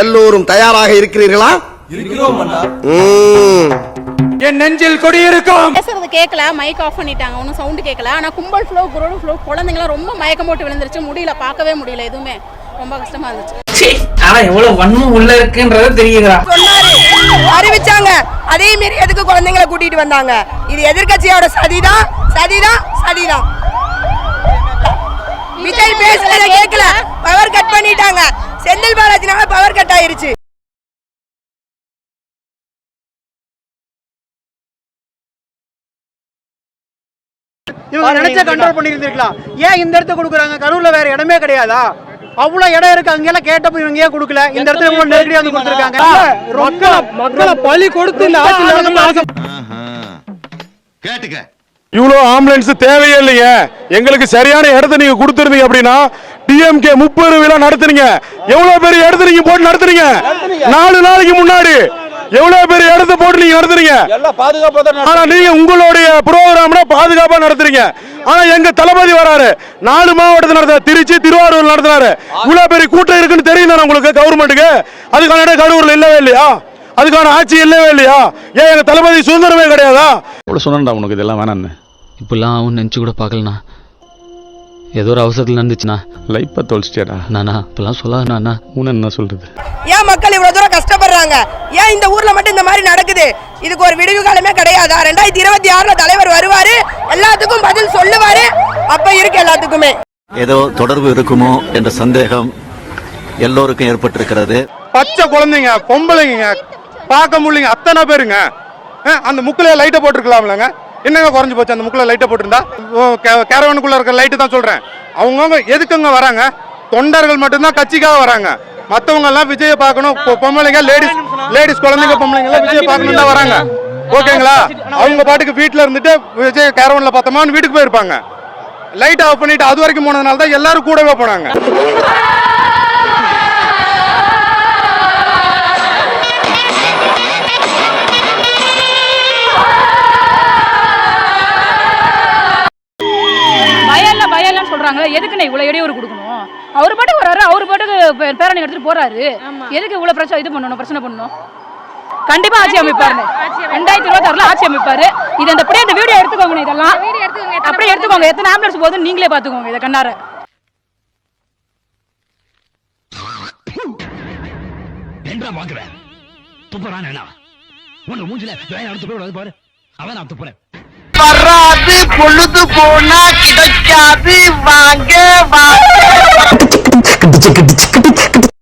எல்லோரும் தயாராக இருக்கிறீர்களா? ம். என் நெஞ்சில் கொடியிருக்கும் பேசுறது கேட்கல மைக் ஆஃப் பண்ணிட்டாங்க. ஒன்றும் சவுண்டு கேட்கல ஆனால் கும்பல் ஃப்ளோ குரல் ஃப்ளோ குழந்தைங்களாம் ரொம்ப மயக்கம் போட்டு விழுந்துருச்சு. முடியல பார்க்கவே முடியல எதுவுமே. ரொம்ப கஷ்டமா இருந்துச்சு. ஆனா எவ்வளவு வன்மம் உள்ள இருக்குன்றது தெரியுதுடா. அறிவிச்சாங்க. அதே மாரி எதுக்கு குழந்தைங்களை கூட்டிட்டு வந்தாங்க? இது எதிர்க்கட்சியோட சதிதான். சதிதான் சதிதான். விஜய் பேசுறத கேட்கல பவர் கட் பண்ணிட்டாங்க. செந்தில் பாலாஜினால பவர் கட் ஆயிருச்சு. இவங்க நினைச்ச கண்ட்ரோல் பண்ணி இருந்திருக்கலாம் ஏன் இந்த இடத்த கொடுக்குறாங்க? கரூர்ல வேற இடமே கிடையாதா? அவ்வளவு இடம் இருக்கு அங்கெல்லாம் கேட்டப்ப இவங்க ஏன் கொடுக்கல? இந்த இடத்துல இவ்வளவு நெருக்கடியா வந்து கொடுத்துருக்காங்க. மக்களை மக்களை பலி கொடுத்து கேட்டுக்க. இவ்வளோ ஆம்புலன்ஸ் தேவையே இல்லைங்க எங்களுக்கு சரியான இடத்த நீங்க கொடுத்துருந்தீங்க அப்படின்னா டிஎம்கே முப்பது விழா நடத்துறீங்க எவ்வளவு பெரிய இடத்த நீங்க போட்டு நடத்துறீங்க நாலு நாளைக்கு முன்னாடி. எவ்வளவு பெரிய இடத்த போட்டு நீங்க நடத்துறீங்க ஆனா நீங்க உங்களுடைய ப்ரோக்ராம்ல பாதுகாப்பா நடத்துறீங்க. ஆனா எங்க தளபதி வராரு. நாலு மாவட்டத்தில் நடத்த திருச்சி திருவாரூர் நடத்துறாரு. இவ்வளவு பெரிய கூட்டம் இருக்குன்னு தெரியும் தானே உங்களுக்கு கவர்மெண்ட்டுக்கு அதுக்கான இடம் கடவுர்ல இல்லவே இல்லையா? அதுக்கான ஆட்சி இல்லவே இல்லையா? ஏன் எங்க தளபதி சுதந்திரமே கிடையாதா? சொன்னேன்டா உனக்கு இதெல்லாம் வேணான்னு இப்படிலாம் அவன் நினச்சி கூட பார்க்கலண்ணா. ஏதோ ஒரு அவசரத்தில் நடந்துச்சுண்ணா. லைஃப்பை தொலைச்சிட்டியாடா? நானா இப்பெல்லாம் சொல்லாதண்ணா உன்னை என்ன சொல்றது? ஏன் மக்கள் இவ்வளவு தூரம் கஷ்டப்படுறாங்க? ஏன் இந்த ஊர்ல மட்டும் இந்த மாதிரி நடக்குது? இதுக்கு ஒரு விடுவு காலமே கிடையாதா? ரெண்டாயிரத்தி இருபத்தி ஆறுல தலைவர் வருவாரு எல்லாத்துக்கும் பதில் சொல்லுவாரு. அப்ப இருக்கு எல்லாத்துக்குமே. ஏதோ தொடர்பு இருக்குமோ என்ற சந்தேகம் எல்லோருக்கும் ஏற்பட்டிருக்கிறது. பச்சை குழந்தைங்க பொம்பளைங்க பார்க்க முடியலைங்க. அத்தனை பேருங்க. அந்த முக்கில் லைட்டை போட்டிருக்கலாம்லங்க. என்னங்க குறைஞ்சு போச்சு? அந்த முக்கில் லைட்டை போட்டிருந்தா? கேரவனுக்குள்ள இருக்க லைட்டு தான் சொல்றேன். அவங்கவுங்க எதுக்குங்க வராங்க? தொண்டர்கள் மட்டும்தான் கட்சிக்காக வராங்க. மத்தவங்க எல்லாம் விஜய பார்க்கணும். பொம்பளைங்க லேடிஸ் லேடிஸ் குழந்தைங்க பொம்பளைங்க எல்லாம் விஜய பார்க்கணும் தான் வராங்க. ஓகேங்களா? அவங்க பாட்டுக்கு வீட்டில் இருந்துட்டு விஜய் கேரவன்ல பார்த்தோமான்னு வீட்டுக்கு போயிருப்பாங்க. லைட் ஆஃப் பண்ணிட்டு அது வரைக்கும் போனதுனால தான் எல்லாரும் கூடவே போனாங்க. எதுக்குண்ணே இவ்வளோ இடையூறு கொடுக்கணும்? அவர் பாட்டுக்கு வராரு அவர் பாட்டுக்கு பேரணி எடுத்துட்டு போறாரு. எதுக்கு இவ்வளோ பிரச்சனை இது பண்ணணும் பிரச்சனை பண்ணணும்? கண்டிப்பா ஆட்சி அமைப்பாரு. ரெண்டாயிரத்தி இருபத்தி ஆறுல ஆட்சி அமைப்பாரு. இது அந்த அப்படியே இந்த வீடியோ எடுத்துக்கோங்க இதெல்லாம். அப்படியே எடுத்துக்கோங்க. எத்தனை ஆம்புலன்ஸ் போகுதுன்னு நீங்களே பாத்துக்கோங்க இதை கண்ணார. என்ன வாங்குவேன் துப்புறான் என்ன? உன்னை மூஞ்சில வேலை எடுத்து போய் பாரு. அவன் நான் துப்புறேன். வராது பொழுது போனா Happy Vange up.